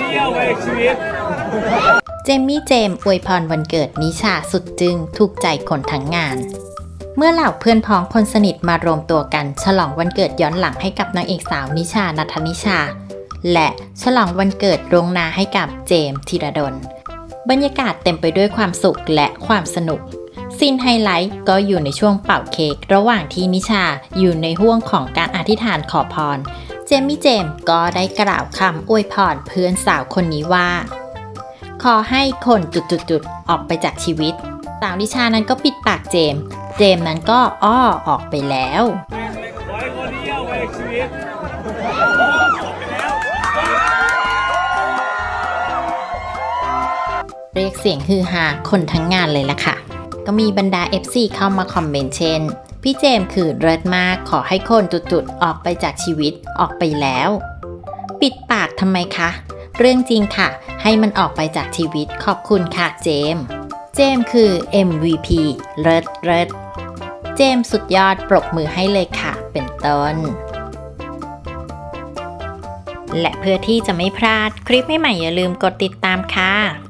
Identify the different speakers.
Speaker 1: นี้เอาไปชีวิต
Speaker 2: เจมมี่เจมอวยพรวันเกิดนิชาสุดจึงถูกใจคนทั้งงาน เมื่อเหล่าเพื่อนพ้องคนสนิทมารวมตัวกัน ฉลองวันเกิดย้อนหลังให้กับนางเอกสาวนิชานัทนิชา และฉลองวันเกิดโรงนาให้กับเจมธีรดล บรรยากาศเต็มไปด้วยความสุขและความสนุกซีนไฮไลท์ก็อยู่ในช่วงเป่าเค้กระหว่างที่นิชาอยู่ในห่วงของการอธิษฐานขอพร จมมี่เจมก็ได้กล่าวคำอวยพรเพื่อนสาวคนนี้ว่า ขอให้คนจุดๆๆออกไปจากชีวิต สาวนิชานั้นก็ปิดปากเจม เจมนั้นก็อ้อออกไปแล้ว
Speaker 1: เอาไปชีวิต
Speaker 2: เรียกเสียงฮือฮาคนทั้งงานเลยล่ะค่ะ ก็มีบรรดา FC เข้ามาคอมเมนต์เช่น พี่เจมคือเลิศมากขอให้คนจุดๆออกไปจากชีวิตออกไปแล้ว ปิดปากทำไมคะ เรื่องจริงค่ะ ให้มันออกไปจากชีวิตขอบคุณค่ะเจม เจมคือ MVP เลิศเลิศเจมสุดยอดปรบมือให้เลยค่ะ เป็นต้น และเพื่อที่จะไม่พลาดคลิปใหม่ๆอย่าลืมกดติดตามค่ะ